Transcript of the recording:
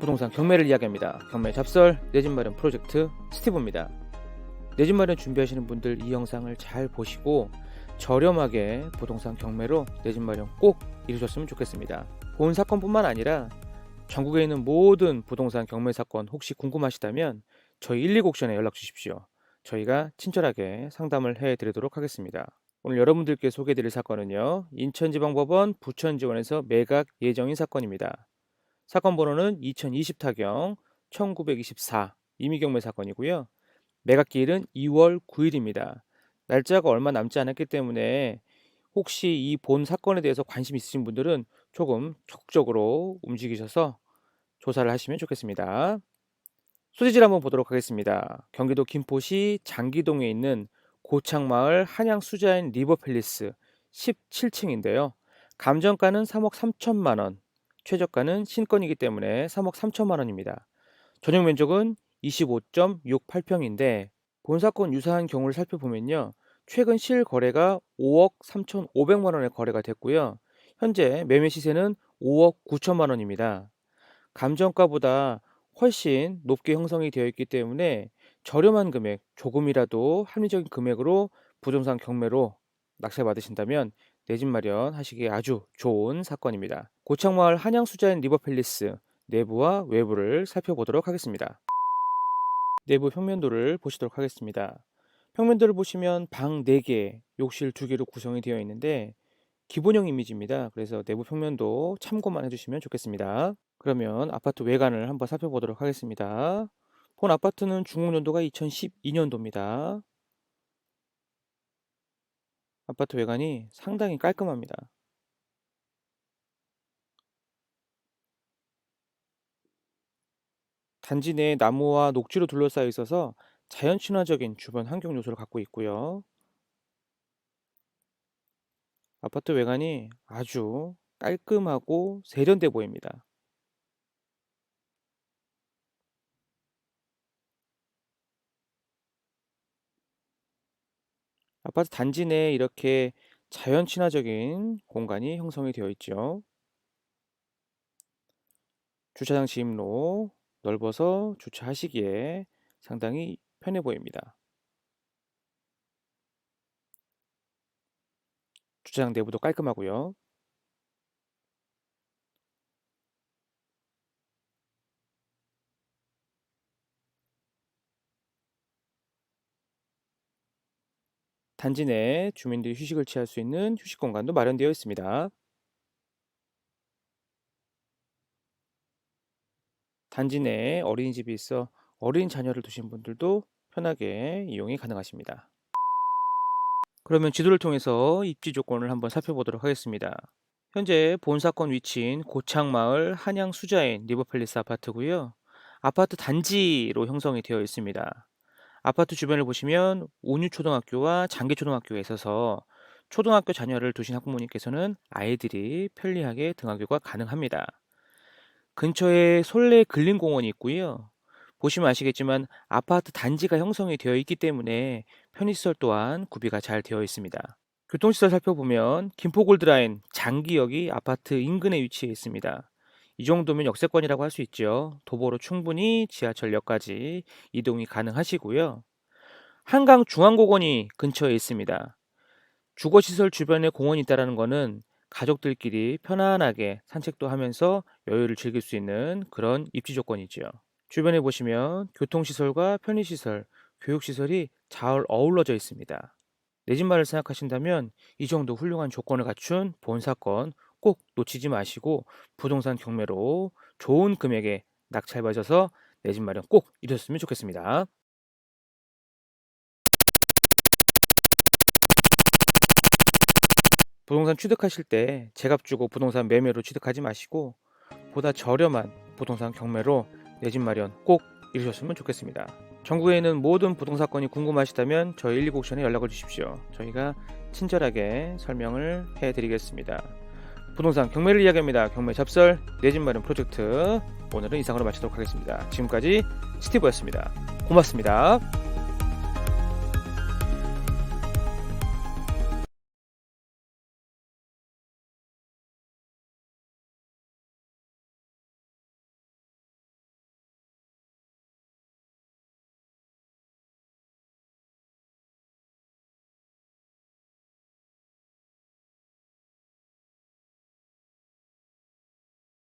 부동산 경매를 이야기합니다. 경매 잡설 내 집 마련 프로젝트 스티브입니다. 내 집 마련 준비하시는 분들 이 영상을 잘 보시고 저렴하게 부동산 경매로 내 집 마련 꼭 이루셨으면 좋겠습니다. 본 사건뿐만 아니라 전국에 있는 모든 부동산 경매 사건 혹시 궁금하시다면 저희 119옥션에 연락 주십시오. 저희가 친절하게 상담을 해드리도록 하겠습니다. 오늘 여러분들께 소개해드릴 사건은요. 인천지방법원 부천지원에서 매각 예정인 사건입니다. 사건 번호는 2020 타경 1924 임의경매 사건이고요. 매각 기일은 2월 9일입니다. 날짜가 얼마 남지 않았기 때문에 혹시 이 본 사건에 대해서 관심 있으신 분들은 조금 적극적으로 움직이셔서 조사를 하시면 좋겠습니다. 소재지를 한번 보도록 하겠습니다. 경기도 김포시 장기동에 있는 고창마을 한양 수자인 리버팰리스 17층인데요. 감정가는 3억 3천만 원, 최저가는 신건이기 때문에 3억 3천만 원입니다. 전용 면적은 25.68평인데 본 사건 유사한 경우를 살펴보면요. 최근 실거래가 5억 3,500만 원에 거래가 됐고요. 현재 매매 시세는 5억 9천만 원입니다. 감정가보다 훨씬 높게 형성이 되어 있기 때문에 저렴한 금액, 조금이라도 합리적인 금액으로 부동산 경매로 낙찰 받으신다면 내 집 마련 하시기에 아주 좋은 사건입니다. 고창마을 한양수자인 리버팰리스 내부와 외부를 살펴보도록 하겠습니다. 내부 평면도를 보시도록 하겠습니다. 평면도를 보시면 방 4개, 욕실 2개로 구성이 되어 있는데 기본형 이미지입니다. 그래서 내부 평면도 참고만 해주시면 좋겠습니다. 그러면 아파트 외관을 한번 살펴보도록 하겠습니다. 본 아파트는 중공년도가 2012년도입니다. 아파트 외관이 상당히 깔끔합니다. 단지 내 나무와 녹지로 둘러싸여 있어서 자연 친화적인 주변 환경 요소를 갖고 있고요. 아파트 외관이 아주 깔끔하고 세련돼 보입니다. 아파트 단지 내에 이렇게 자연 친화적인 공간이 형성이 되어 있죠. 주차장 진입로 넓어서 주차하시기에 상당히 편해 보입니다. 주차장 내부도 깔끔하고요. 단지 내 주민들이 휴식을 취할 수 있는 휴식 공간도 마련되어 있습니다. 단지 내에 어린이집이 있어 어린 자녀를 두신 분들도 편하게 이용이 가능하십니다. 그러면 지도를 통해서 입지 조건을 한번 살펴보도록 하겠습니다. 현재 본 사건 위치인 고창마을 한양 수자인 리버팰리스 아파트고요. 아파트 단지로 형성이 되어 있습니다. 아파트 주변을 보시면 온유초등학교와 장기초등학교가 있어서 초등학교 자녀를 두신 학부모님께서는 아이들이 편리하게 등하교가 가능합니다. 근처에 솔레 근린공원이 있고요. 보시면 아시겠지만 아파트 단지가 형성이 되어 있기 때문에 편의시설 또한 구비가 잘 되어 있습니다. 교통시설 살펴보면 김포골드라인 장기역이 아파트 인근에 위치해 있습니다. 이 정도면 역세권이라고 할 수 있죠. 도보로 충분히 지하철역까지 이동이 가능하시고요. 한강 중앙공원이 근처에 있습니다. 주거시설 주변에 공원이 있다는 것은 가족들끼리 편안하게 산책도 하면서 여유를 즐길 수 있는 그런 입지 조건이죠. 주변에 보시면 교통시설과 편의시설, 교육시설이 잘 어우러져 있습니다. 내 집 마을 생각하신다면 이 정도 훌륭한 조건을 갖춘 본 사건 꼭 놓치지 마시고 부동산 경매로 좋은 금액에 낙찰받아서 내 집 마련 꼭 이뤘으면 좋겠습니다. 부동산 취득하실 때 제값 주고 부동산 매매로 취득하지 마시고 보다 저렴한 부동산 경매로 내 집 마련 꼭 이루셨으면 좋겠습니다. 전국에 있는 모든 부동산건이 궁금하시다면 저희 119옥션에 연락을 주십시오. 저희가 친절하게 설명을 해드리겠습니다. 부동산 경매를 이야기합니다. 경매 잡설 내 집 마련 프로젝트 오늘은 이상으로 마치도록 하겠습니다. 지금까지 스티브였습니다. 고맙습니다.